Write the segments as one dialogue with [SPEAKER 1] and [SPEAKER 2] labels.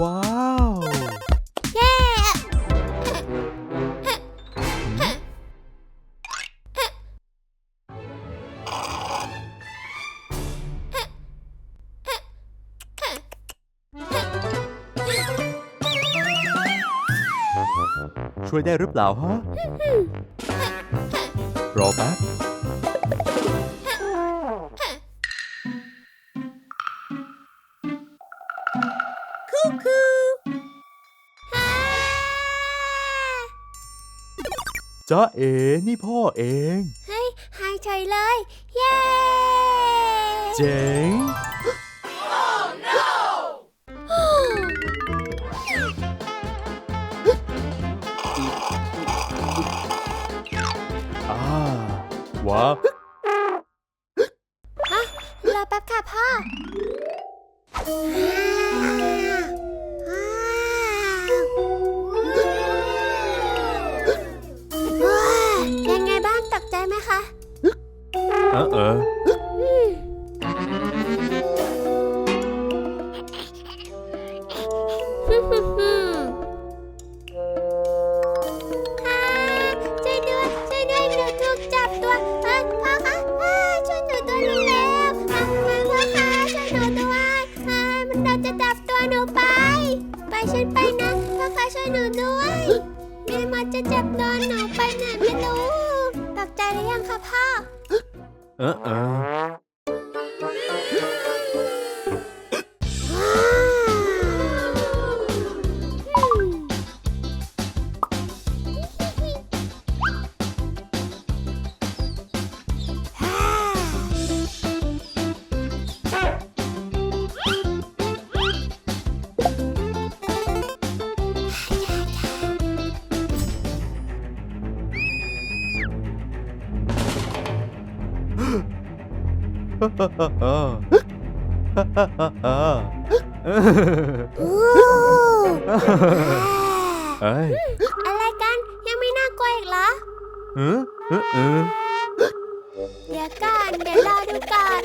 [SPEAKER 1] ว้าว
[SPEAKER 2] เย้
[SPEAKER 1] ช่วยได้หรือเปล่าฮะรอแป๊บ จ้าเอ๋นี่พ่อเอง
[SPEAKER 2] เฮ้ยหายใจเลย เย้
[SPEAKER 1] เจ๋ง
[SPEAKER 2] เอ
[SPEAKER 1] อเออ
[SPEAKER 2] ฮึ่มฮึ่มฮึ่มฮ่าช่วยด้วยช่วยด้วยหนูถูกจับตัวเอ้ยพ่อคะอ่าช่วยหนูด้วยเร็วๆอ่าพ่อคะช่วยหนูด้วยอ่ามันเราจะจับตัวหนูไป ไปฉันไปนะพ่อคะช่วยหนูด้วยแม่มดจะจับตัวหนูไปไหนไม่รู้ตกใจหรือยังคะพ่อ
[SPEAKER 1] Uh-oh. อู้
[SPEAKER 2] ฮ่า
[SPEAKER 1] เอ้ย
[SPEAKER 2] อะไรกันยังไม่น่ากลัวอีกเหรอ
[SPEAKER 1] เออเออเออ
[SPEAKER 2] เดี๋ยวก่อนเดี๋ยวรอดูก่อน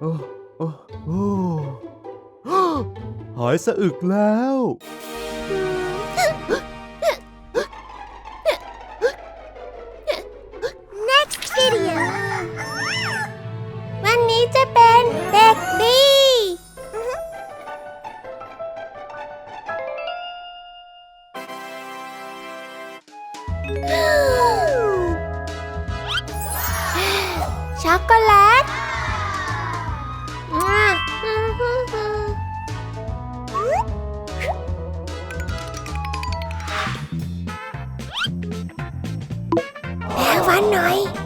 [SPEAKER 1] โอ้โอ้โอ้
[SPEAKER 2] หา
[SPEAKER 1] ยสะอึกแล้ว
[SPEAKER 2] หน่อย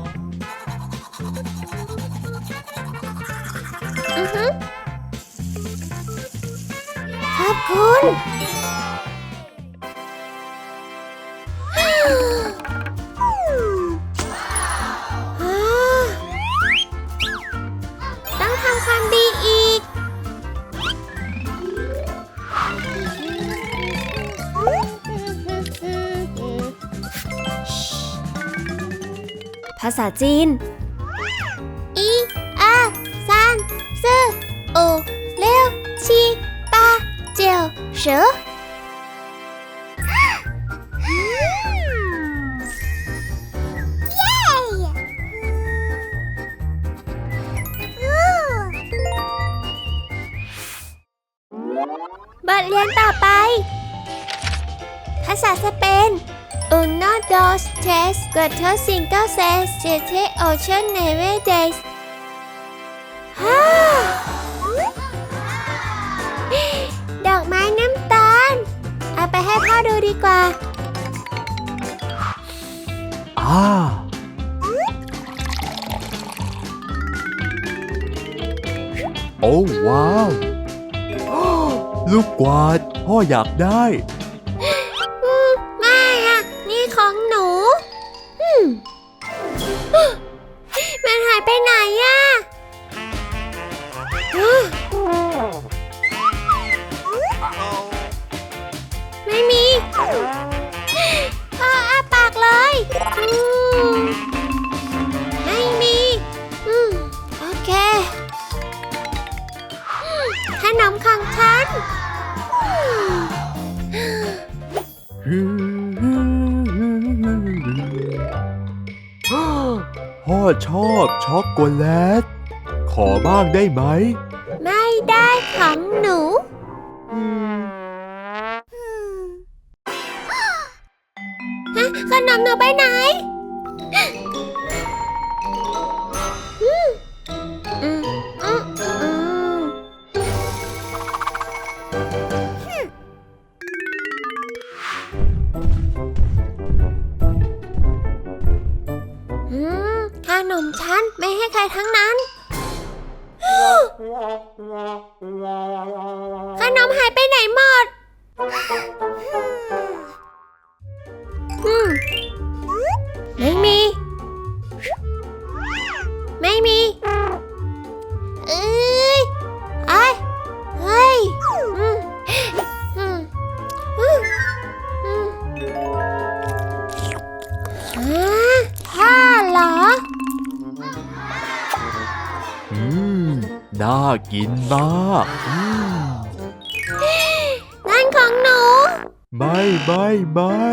[SPEAKER 2] ภาษาจีน อีอา三四五六七八九十。 tres, cuatro, cinco, seis, siete, ocho, nueve, diez ฮ่าดอกไม้น้ำตาล เอาไปให้พ่อดูดีกว่า
[SPEAKER 1] อ่า โอ้ว้าว ลูกกวาดพ่ออยากได้
[SPEAKER 2] ได้
[SPEAKER 1] ไหม
[SPEAKER 2] ไม่ได้ของหนู ฮะขนมหนูไปไหนอืมอืมอืมอืมอืมขนมฉันไม่ให้ใครทั้งนั้น
[SPEAKER 1] กินมากอืม
[SPEAKER 2] นั่นของหนู
[SPEAKER 1] ไม่ไม่ไม่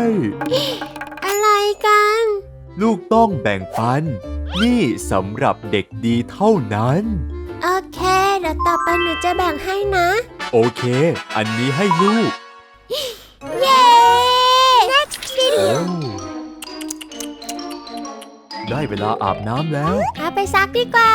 [SPEAKER 2] อะไรกัน
[SPEAKER 1] ลูกต้องแบ่งปัน นี่สำหรับเด็กดีเท่านั้น
[SPEAKER 2] โอเค เดี๋ยวต่อไปหนูจะแบ่งให้นะ
[SPEAKER 1] โอเค อันนี้ให้ลูก
[SPEAKER 2] เย้ next
[SPEAKER 1] โอ้
[SPEAKER 2] video
[SPEAKER 1] ได้เวลาอาบน้ำแล้ว
[SPEAKER 2] เอาไปซักดีกว่า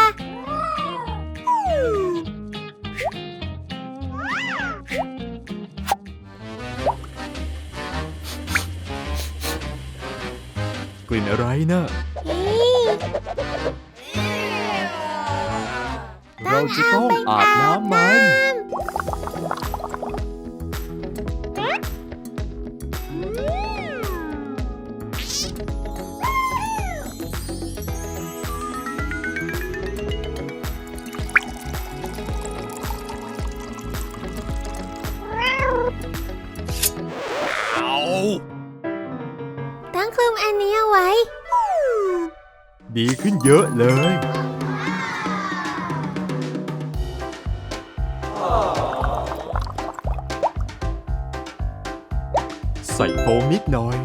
[SPEAKER 1] ลิ่นอะไรนะ
[SPEAKER 2] นี่
[SPEAKER 1] เราจะต้องอาบน้ำมัน ดีขึ้นเยอะเลย ใส่โฟมนิดหน่อย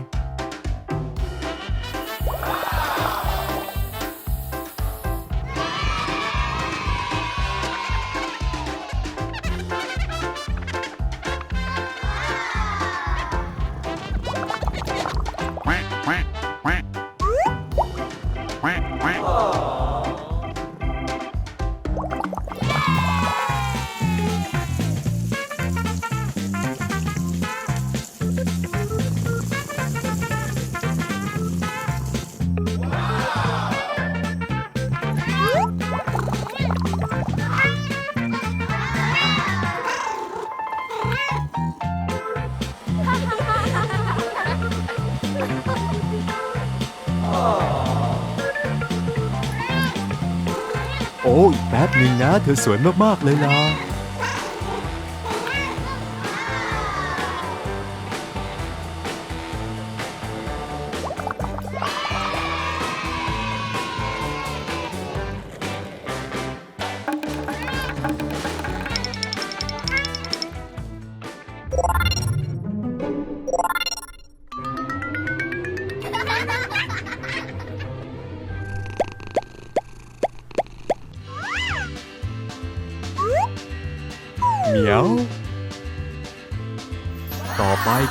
[SPEAKER 1] นึ่งนะเธอสวยมากๆเลยล่ะ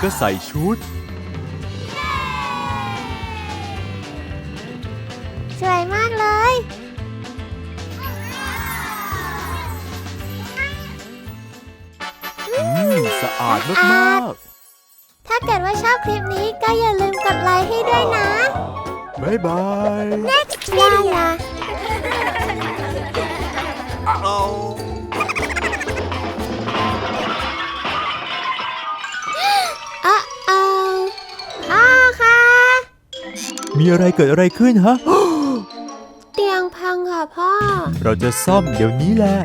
[SPEAKER 1] ก็ใส่ชุด
[SPEAKER 2] สวยมากเลยสะอาด
[SPEAKER 1] มาก
[SPEAKER 2] ถ้าเกิดว่าชอบคลิปนี้ก็อย่าลืมกดไลค์ให้ด้วยนะ
[SPEAKER 1] บายบาย
[SPEAKER 2] next
[SPEAKER 3] video
[SPEAKER 2] อ้ อะ
[SPEAKER 1] ไรเกิดอะไรขึ้นฮะ
[SPEAKER 2] เตียงพังค่ะพ่อ
[SPEAKER 1] เราจะซ่อมเดี๋ยวนี้แหละ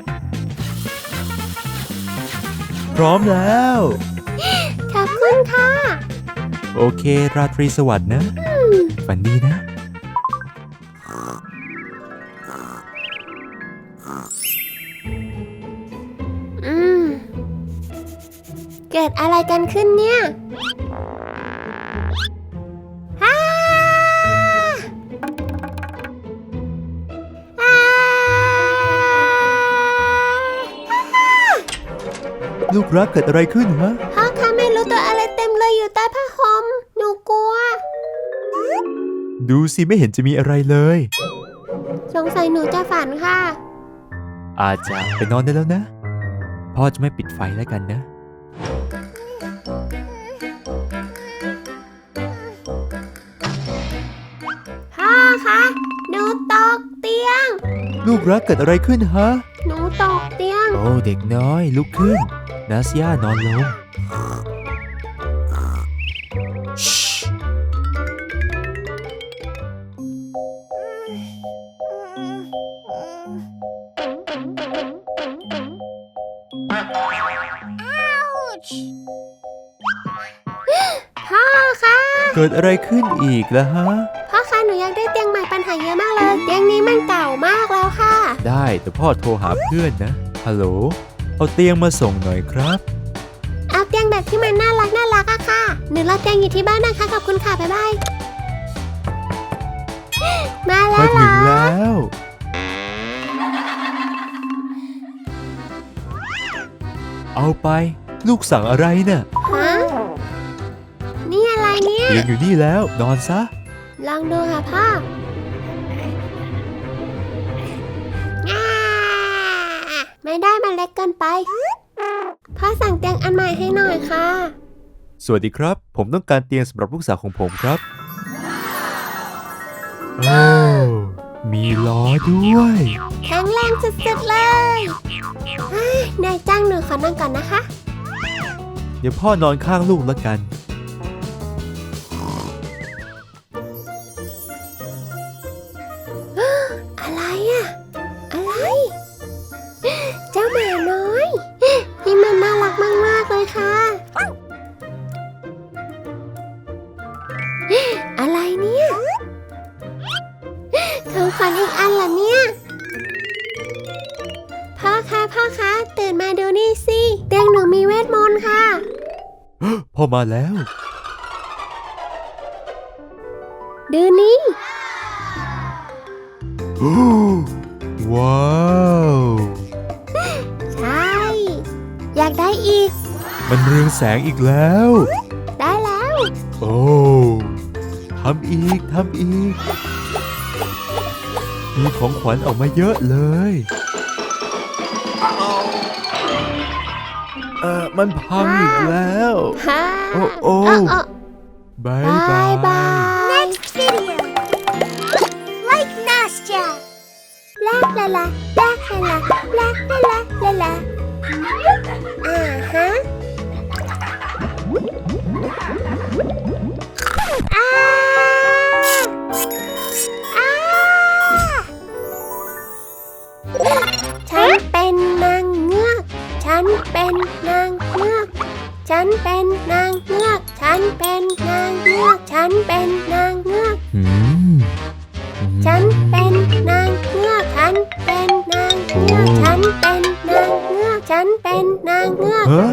[SPEAKER 1] พร้อมแล้ว
[SPEAKER 2] ขอบคุณค่ะ
[SPEAKER 1] โอเค ราตรีสวัสดิ์นะ ฝันดีนะ
[SPEAKER 2] อืม เกิดอะไรกันขึ้นเนี่ย
[SPEAKER 1] ลูกรักเกิดอะไรขึ้นฮะ
[SPEAKER 2] พ่อคะไม่รู้ตัวอะไรเต็มเลยอยู่ใต้ผ้าห่มหนูกลัว
[SPEAKER 1] ดูสิไม่เห็นจะมีอะไรเลย
[SPEAKER 2] สงสัยหนูจะฝันค่ะ
[SPEAKER 1] อาจจะไปนอนได้แล้วนะ พ่อจะไม่ปิดไฟแล้วกันนะ
[SPEAKER 2] พ่อคะหนูตกเตียง
[SPEAKER 1] ลูกรักเกิดอะไรขึ้นฮะ
[SPEAKER 2] หนูตกเตียง
[SPEAKER 1] โอ้เด็กน้อยลุกขึ้น นาสยานอนลง
[SPEAKER 2] พ่อคะ
[SPEAKER 1] เกิดอะไรขึ้นอีกล่ะฮะ
[SPEAKER 2] พ่อคะหนูอยากได้เตียงใหม่ปัญหาเยอะมากเลย เตียงนี้มันเก่ามากแล้วค่ะ
[SPEAKER 1] ได้แต่พ่อโทรหาเพื่อนนะ ฮัลโหล เอาเตียงมาส่งหน่อยครับ
[SPEAKER 2] เอาเตียงแบบที่มันน่ารักน่ารักอะค่ะหนูรอเตียงอยู่ที่บ้านนะคะขอบคุณค่ะบ๊ายบายมาแล้
[SPEAKER 1] มาว
[SPEAKER 2] เหร
[SPEAKER 1] ถึ
[SPEAKER 2] อง
[SPEAKER 1] แล้ว เอาไป ลูกสั่งอะไรน่ะ
[SPEAKER 2] ฮะนี่อะไรเนี่ย
[SPEAKER 1] เตียงอยู่นี่แล้ว นอนซะ
[SPEAKER 2] ลองดูค่ะพ่อ ไม่ได้มันเล็กเกินไปพ่อสั่งเตียงอันใหม่ให้หน่อยค่ะ
[SPEAKER 1] สวัสดีครับ ผมต้องการเตียงสำหรับลูกสาวของผมครับโอ้มีล้อด้วย
[SPEAKER 2] แข็งแรงสุดๆเลยเฮ้ยนายจ้างหนูขอนั่งก่อนนะคะ
[SPEAKER 1] เดี๋ยวพ่อนอนข้างลูกแล้วกัน
[SPEAKER 2] มา
[SPEAKER 1] แล้ว
[SPEAKER 2] ดูนี่
[SPEAKER 1] ว้าว
[SPEAKER 2] ใช่ อยากได้อีก
[SPEAKER 1] มันเรืองแสงอีกแล้ว
[SPEAKER 2] ได้แล้ว
[SPEAKER 1] โอ้ทำอีก ทำอีก มีของขวัญออกมาเยอะเลย เออมันพังอีกแล้ว โอ้โอ้บายบา
[SPEAKER 2] ย Next video. Like Nastya. La la la, la la la, la la la la. Uh huh. ฉันเป็นนางเงือก ฉันเป็นนางเงือก ฉันเป็นนางเงือก อื
[SPEAKER 1] ม
[SPEAKER 2] ฉันเป็นนางเงือก ฉันเป็นนางเงือก ฉันเป็นนางเงือก ฉันเป็นนางเงือก
[SPEAKER 1] ฮะ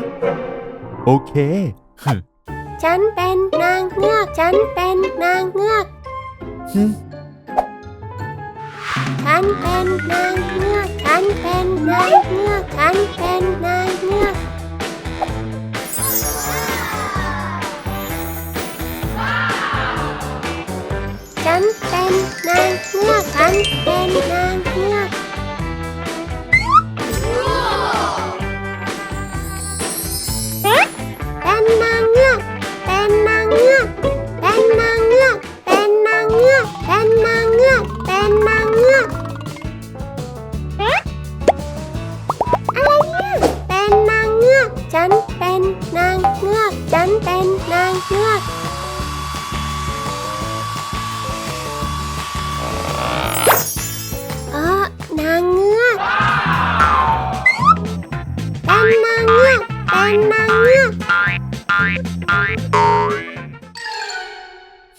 [SPEAKER 1] โอเค
[SPEAKER 2] ฉันเป็นนางเงือก ฉันเป็นนางเงือก
[SPEAKER 1] หึ
[SPEAKER 2] ฉันเป็นนางเงือก ฉันเป็นนางเงือก ฉันเป็นนางเงือก ฉันเป็นนางเงือกฉันเป็นนางเงือก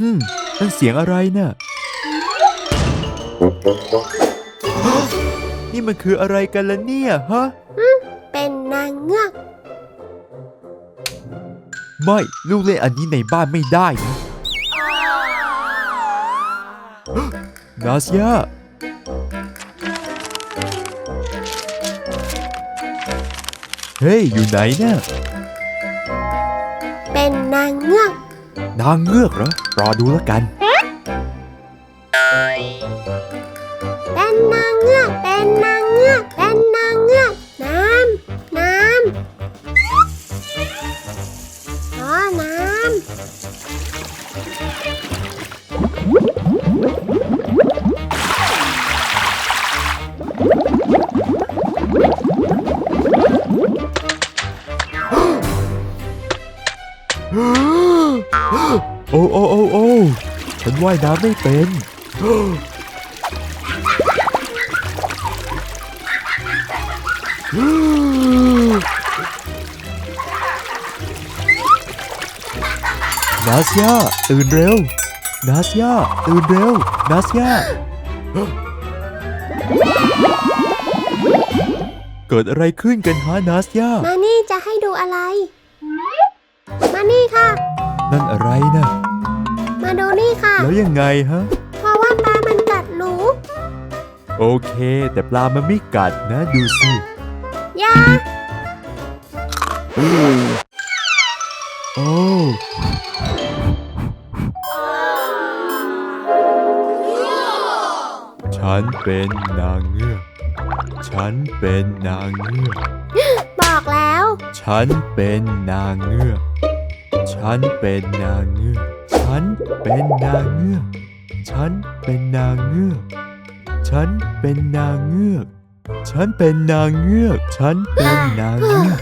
[SPEAKER 2] ฮึ
[SPEAKER 1] มนั่นเสียงอะไรน่ะนี่มันคืออะไรกันล่ะเนี่ยฮะ
[SPEAKER 2] เป็นนางเงือก
[SPEAKER 1] ไม่ลูกเล่นอันนี้ในบ้านไม่ได้นะนาเซียเฮ้ย อยู่ไหนเนี่ย
[SPEAKER 2] นนางเงือก
[SPEAKER 1] นางเงือกเหรอ รอดูแล้วกัน
[SPEAKER 2] เป็นนางเงือก เป็นนางเงือก
[SPEAKER 1] ว่ายน้ำไม่เป็น นาซียตื่นเร็ว นาเซียตื่นเร็ว นาเซียเกิดอะไรขึ้นกันฮะนาเซีย
[SPEAKER 2] มานี่จะให้ดูอะไร มานี่ค่ะ
[SPEAKER 1] นั่นอะไรนะ
[SPEAKER 2] มาดูนี่ ค่ะ
[SPEAKER 1] แล้วยังไงฮะ
[SPEAKER 2] เพราะว่าปลามันกัดหนู
[SPEAKER 1] โอเค แต่ปลามันไม่กัดนะดูสิ
[SPEAKER 2] อยา
[SPEAKER 1] โอ้ฉันเป็นนางเงือก ฉันเป็นนางเงือก
[SPEAKER 2] บอกแล้ว
[SPEAKER 1] ฉันเป็นนางเงือก ฉันเป็นนางเงือก ฉันเป็นนางเงือก ฉันเป็นนางเงือก ฉันเป็นนางเงือก ฉันเป็นนางเงือก ฉันเป็นนางเงือก